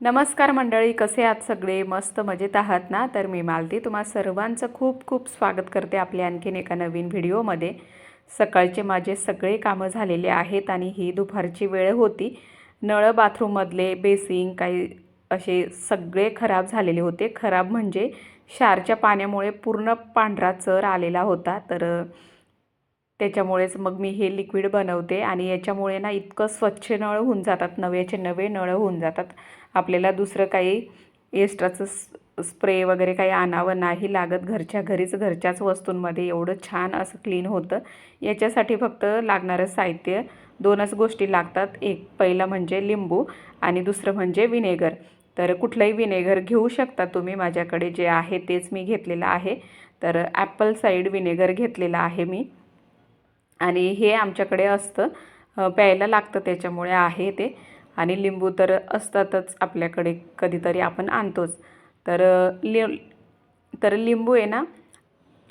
नमस्कार मंडळी कसे आहात सगळे? मस्त मजेत आहात ना? तर मी मालती. तुम्हा सर्वांचं खूप खूप स्वागत करते आपल्या आणखीन एका नवीन व्हिडिओमध्ये. सकाळचे माझे सगळे कामं झालेले आहेत आणि ही दुपारची वेळ होती. नळ बाथरूममधले बेसिंग काही असे सगळे खराब झालेले होते. खराब म्हणजे शारच्या पाण्यामुळे पूर्ण पांढरा चर आलेला होता. तर त्याच्यामुळेच मग मी हे लिक्विड बनवते आणि याच्यामुळे ना इतकं स्वच्छ नळ होऊन जातात. नव्याचे नवे नळ होऊन जातात. आपल्याला दुसरं काही एक्स्ट्राचं स्प्रे वगैरे काही आणावं नाही लागत. घरच्या घरीच घरच्याच वस्तूंमध्ये एवढं छान असं क्लीन होतं. याच्यासाठी फक्त लागणारं साहित्य दोनच गोष्टी लागतात. एक पहिलं म्हणजे लिंबू आणि दुसरं म्हणजे विनेगर. तर कुठलंही विनेगर घेऊ शकता तुम्ही माझ्याकडे. जे आहे तेच मी घेतलेलं आहे. तर ॲपल साईड विनेगर घेतलेलं आहे मी. आणि हे आमच्याकडे असतं. प्यायला लागतं त्याच्यामुळे आहे ते. आणि लिंबू तर असतातच आपल्याकडे कधीतरी आपण आणतोच. तर लि तर लिंबू आहे ना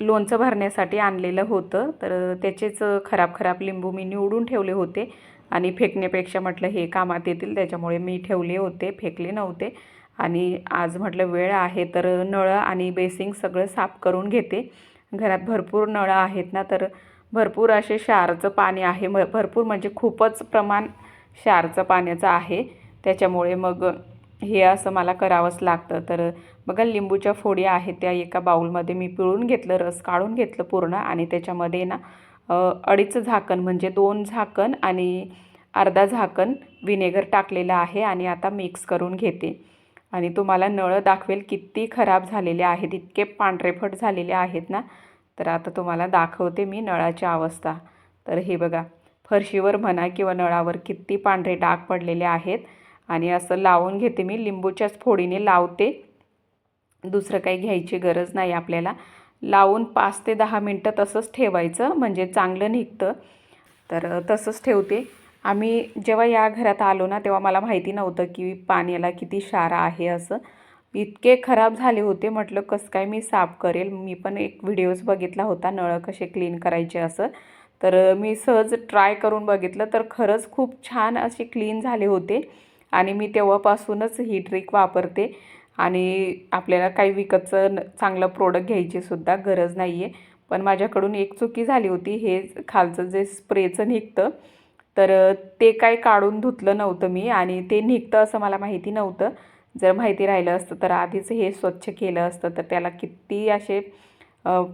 लोणचं भरण्यासाठी आणलेलं होतं. तर त्याचेच खराब खराब लिंबू मी निवडून ठेवले होते. आणि फेकण्यापेक्षा म्हटलं हे कामात येतील त्याच्यामुळे मी ठेवले होते फेकले नव्हते. आणि आज म्हटलं वेळ आहे तर नळं आणि बेसिंग सगळं साफ करून घेते. घरात भरपूर नळं आहेत ना तर भरपूर असे क्षारचं पाणी आहे. म भरपूर म्हणजे खूपच प्रमाण क्षारचं पाण्याचं आहे. त्याच्यामुळे मग हे असं मला करावंच लागतं. तर बघा लिंबूच्या फोडी आहेत त्या एका बाऊलमध्ये मी पिळून घेतलं रस काढून घेतलं पूर्ण आणि त्याच्यामध्ये ना अडीच झाकण म्हणजे दोन झाकण आणि अर्धा झाकण विनेगर टाकलेलं आहे आणि आता मिक्स करून घेते. आणि तुम्हाला नळं दाखवेल किती खराब झालेले आहेत इतके पांढरेफट झालेले आहेत ना. तर आता तुम्हाला दाखवते मी नळाची अवस्था. तर हे बघा फरशीवर म्हणा किंवा नळावर किती पांढरे डाग पडलेले आहेत. आणि असं लावून घेते मी. लिंबूच्याच फोडीने लावते. दुसरं काही घ्यायची गरज नाही आपल्याला. लावून पाच ते दहा मिनटं तसंच ठेवायचं. म्हणजे चांगलं निघतं. तर तसंच ठेवते. आम्ही जेव्हा या घरात आलो ना तेव्हा मला माहिती नव्हतं की पाण्याला किती शारा आहे असं. इतके खराब झाले होते. म्हटलं कसं काय मी साफ करेल? मी पण एक व्हिडिओज बघितला होता. नळं कसे क्लीन करायचे असं. तर मी सहज ट्राय करून बघितलं तर खरंच खूप छान असे क्लीन झाले होते आणि मी तेव्हापासूनच ही ट्रिक वापरते आणि आपल्याला काही विकतचं न- चांगलं प्रोडक्ट घ्यायची सुद्धा गरज नाही आहे पण माझ्याकडून एक चुकी झाली होती हे खालचं जे स्प्रेचं निघतं तर ते काय काढून धुतलं नव्हतं मी आणि ते निघतं असं मला माहिती नव्हतं. जर माहिती राहिलं असतं तर आधीच हे स्वच्छ केलं असतं तर त्याला किती असे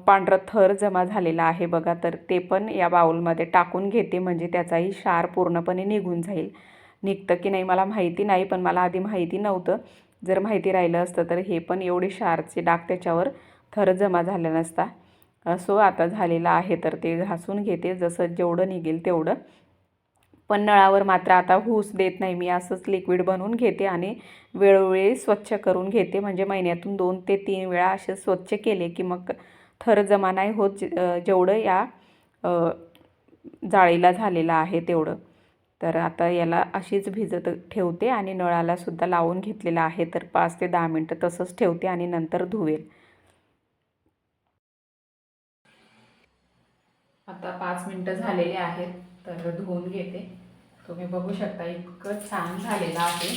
पांढरं थर जमा झालेला आहे बघा तर ते पण या बाउलमध्ये टाकून घेते म्हणजे त्याचाही क्षार पूर्णपणे निघून जाईल. निघतं की नाही मला माहिती नाही पण मला आधी माहिती नव्हतं. जर माहिती राहिलं असतं तर हे पण एवढे क्षारचे डाग त्याच्यावर थर जमा झाला नसता. असो आता झालेलं आहे तर ते घासून घेते जसं जेवढं निघेल तेवढं. पण नळावर मात्र आता हूस देत नाही मी असंच लिक्विड बनवून घेते आणि वेळोवेळी स्वच्छ करून घेते. म्हणजे महिन्यातून दोन ते तीन वेळा असे स्वच्छ केले की मग थर जमा नाही होत जेवढं या जाळीला झालेलं आहे तेवढं. तर आता याला अशीच भिजत ठेवते आणि नळाला सुद्धा लावून घेतलेलं आहे तर पाच ते दहा मिनटं तसंच ठेवते आणि नंतर धुवेल. आता पाच मिनटं झालेले आहेत तर धुवून घेते. तुम्ही बघू शकता इतकं छान झालेलं आहे.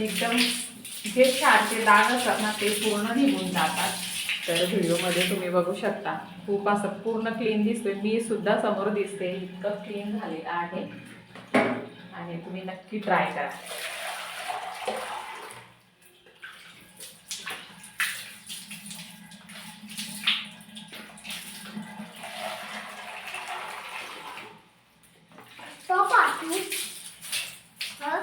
एकदम जे क्षारचे दाग असतात ना ते पूर्ण निघून जातात. तर व्हिडिओमध्ये तुम्ही बघू शकता. खूप असं पूर्ण क्लीन दिसतोय. मी सुद्धा समोर दिसते. इतकं क्लीन झालेलं आहे. आणि तुम्ही नक्की ट्राय करा तो पाठवू हं?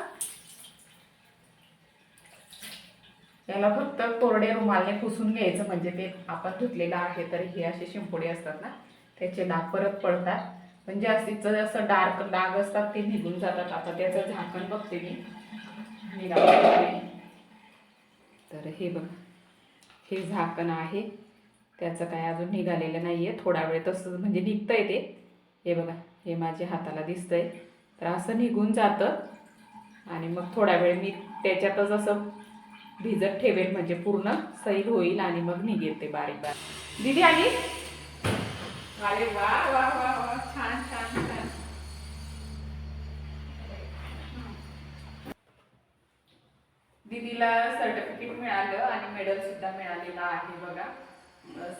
त्याला फक्त कोरडे रुमालने पुसून घ्यायचं म्हणजे ते आपण धुतलेलं आहे तर हे असे शिंपुडे असतात ना त्याचे डाग परत पडतात. पण जास्तीचं असं डार्क डाग असतात ते निघून जातात. आता त्याचं झाकण बघते मी. तर हे बघ हे झाकण आहे. त्याचं काय अजून निघालेलं नाही आहे थोडा वेळ तसं म्हणजे निघतंय ते. हे बघा हे माझ्या हाताला दिसतंय. तर असं निघून जातं. आणि मग थोडा वेळ मी त्याच्यातच असं भिजत ठेवेल म्हणजे पूर्ण सैल होईल आणि मग निघेल ते बारीक बारीक. दिदी आली? अरे वा वा वा वा छान छान दीदीला दिदीला सर्टिफिकेट मिळालं आणि मेडल सुद्धा मिळालेलं आहे बघा.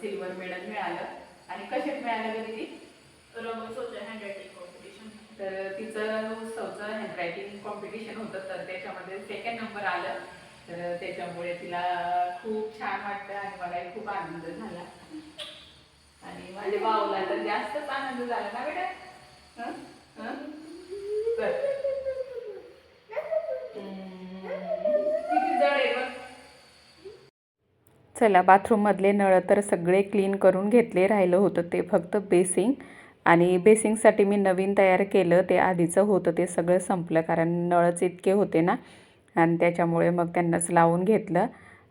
सिल्वर मेडल मिळालं. आणि कशात मिळालं दिदी? हँडरायटिंग कॉम्पिटिशन तर तिचं उत्सवचं हँडरायटिंग कॉम्पिटिशन होतं तर त्याच्यामध्ये सेकंड नंबर आलं. तर त्याच्यामुळे तिला खूप छान वाटतं आणि मलाही खूप आनंद झाला. आणि माझ्या भाऊला तर जास्तच आनंद झाला ना बेटा? किती जड आहे बघ. चला बाथरूममधले नळ तर सगळे क्लीन करून घेतले राहिलं होतं ते फक्त बेसिंग. आणि बेसिंगसाठी मी नवीन तयार केलं ते आधीचं होतं ते सगळं संपलं. कारण नळच इतके होते ना आणि त्याच्यामुळे मग त्यांनाच लावून घेतलं.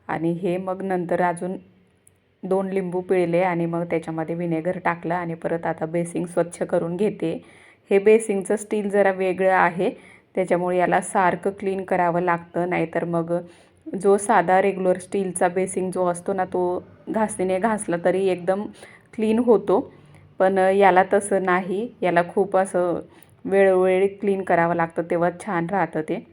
आणि हे मग नंतर अजून दोन लिंबू पिळले आणि मग त्याच्यामध्ये विनेगर टाकलं आणि परत आता बेसिंग स्वच्छ करून घेते. हे बेसिंगचं स्टील जरा वेगळं आहे त्याच्यामुळे याला सारखं क्लीन करावं लागतं नाहीतर मग जो साधा रेग्युलर स्टीलचा बेसिंग जो असतो ना तो घासणीने घासला तरी एकदम क्लीन होतो. पण याला तसं नाही याला खूप असं वेळोवेळी क्लीन करावं लागतं तेव्हा छान राहतं ते.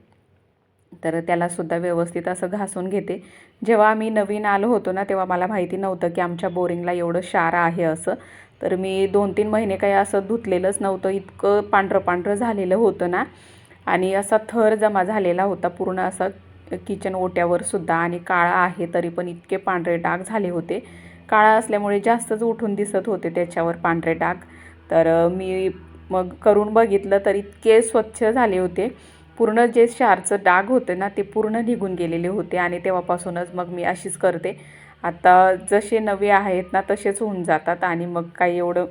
तर त्यालासुद्धा व्यवस्थित असं घासून घेते. जेव्हा आम्ही नवीन आलो होतो ना तेव्हा मला माहिती नव्हतं की आमच्या बोरिंगला एवढं क्षार आहे असं. तर मी दोन तीन महिने काही असं धुतलेलंच नव्हतं. इतकं पांढरं पांढरं झालेलं होतं ना. आणि असा थर जमा झालेला होता पूर्ण असा किचन ओट्यावर सुद्धा. आणि काळा आहे तरी पण इतके पांढरे डाग झाले होते. काळा असल्यामुळे जास्तच उठून दिसत होते त्याच्यावर पांढरे डाग. तर मी मग करून बघितलं तर इतके स्वच्छ झाले होते. पूर्ण जे क्षारचं डाग होते ना ते पूर्ण निघून गेलेले होते आणि तेव्हापासूनच मग मी अशीच करते. आता जसे नवे आहेत ना तसेच होऊन जातात आणि मग काही एवढं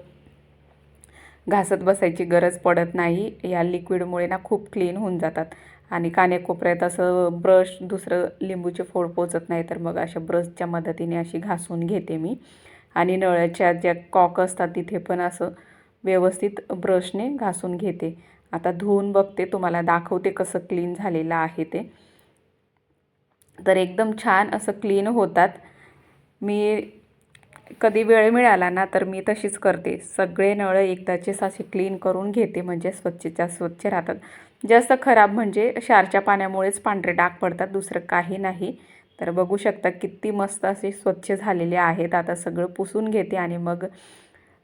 घासत बसायची गरज पडत नाही. या लिक्विडमुळे ना खूप क्लीन होऊन जातात आणि कानेकोपऱ्यात असं ब्रश दुसरं लिंबूचे फोड पोचत नाही तर मग अशा ब्रशच्या मदतीने अशी घासून घेते मी. आणि नळ्याच्या ज्या कॉक असतात तिथे पण असं व्यवस्थित ब्रशने घासून घेते. आता धुवून बघते तुम्हाला दाखवते कसं क्लीन झालेलं आहे ते. तर एकदम छान असं क्लीन होतात. मी कधी वेळ मिळाला ना तर मी तशीच करते. सगळे नळ एकदाचेच असे क्लीन करून घेते म्हणजे स्वच्छच्या स्वच्छ राहतात. जास्त खराब म्हणजे क्षारच्या पाण्यामुळेच पांढरे डाग पडतात दुसरं काही नाही. तर बघू शकता किती मस्त असे स्वच्छ झालेले आहेत. आता सगळं पुसून घेते आणि मग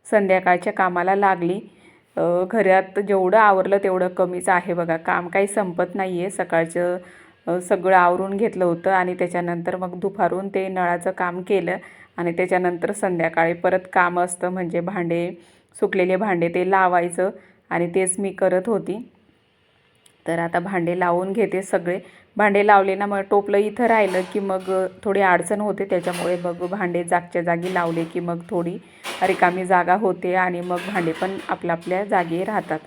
संध्याकाळच्या कामाला लागली. घरात जेवढं आवरलं तेवढं कमीच आहे बघा. काम काही संपत नाही आहे सकाळचं सगळं आवरून घेतलं होतं आणि त्याच्यानंतर मग दुपारून ते नळाचं काम केलं आणि त्याच्यानंतर संध्याकाळी परत काम असतं म्हणजे भांडे सुकलेले भांडे ते लावायचं आणि तेच मी करत होती. तर आता भांडे लावून घेते सगळे. भांडे लावले ना मग टोपलं इथं राहिलं की मग थोडी अडचण होते. त्याच्यामुळे मग भांडे जागच्या जागी लावले की मग थोडी रिकामी जागा होते आणि मग भांडे पण आपल्या आपल्या जागी राहतात.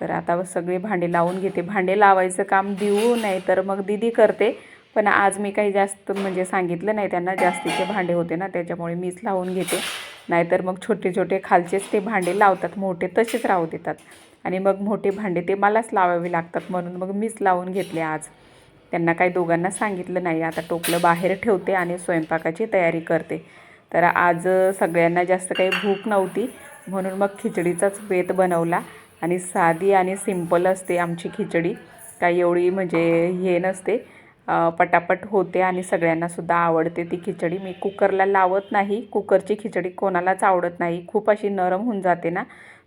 तर आता सगळे भांडे लावून घेते. भांडे लावायचं काम देऊ नाही तर मग दिदी करते. पण आज मी काही जास्त म्हणजे सांगितलं नाही त्यांना जास्तीचे भांडे होते ना त्याच्यामुळे मीच लावून घेते. नाहीतर मग छोटे छोटे खालचेच ते भांडे लावतात. मोठे तसेच राहू देतात. आणि मग मोठे भांडे ते मलाच लावावे लागतात म्हणून मग मीच लावून घेतले आज. त्यांना काही दोघांना सांगितलं नाही. आता टोपलं बाहेर ठेवते आणि स्वयंपाकाची तयारी करते. तर आज सगळ्यांना जास्त काही भूक नव्हती. म्हणून मग खिचडीचाच बेत बनवला. आणि साधी आणि सिंपल असते आमची खिचडी. काही एवढी म्हणजे हे नसते. पटापट होते आणि सगळ्यांनासुद्धा आवडते ती खिचडी. मी कुकरला लावत नाही. कुकरची खिचडी कोणालाच आवडत नाही. खूप अशी नरम होऊन जाते ना.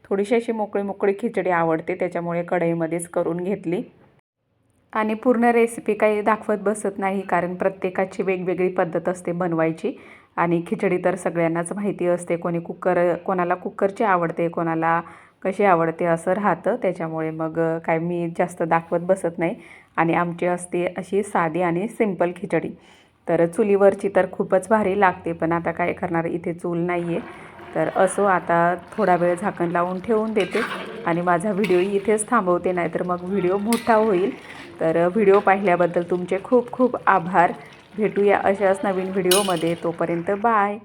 थोडीशी अशी मोकळी मोकळी खिचडी आवडते. त्याच्यामुळे कढईमध्येच करून घेतली. आणि पूर्ण रेसिपी काही दाखवत बसत नाही कारण प्रत्येकाची वेगवेगळी पद्धत असते बनवायची. आणि खिचडी तर सगळ्यांनाच माहिती असते कोणी कुकर कोणाला कुकरची आवडते कोणाला कशी आवडते असं राहतं. त्याच्यामुळे मग काय मी जास्त दाखवत बसत नाही. आणि आमची असते अशी साधी आणि सिंपल खिचडी. तर चुलीवरची तर खूपच भारी लागते पण आता काय करणार इथे चूल नाही आहे तर असो आता थोडा वेळ झाकण लावून ठेवून देते. आणि माझा व्हिडिओ इथेच थांबवते नाहीतर मग व्हिडिओ मोठा होईल. तर व्हिडिओ पाहिल्याबद्दल तुमचे खूप खूप आभार. भेटूया अशाच नवीन व्हिडिओमध्ये. तोपर्यंत बाय.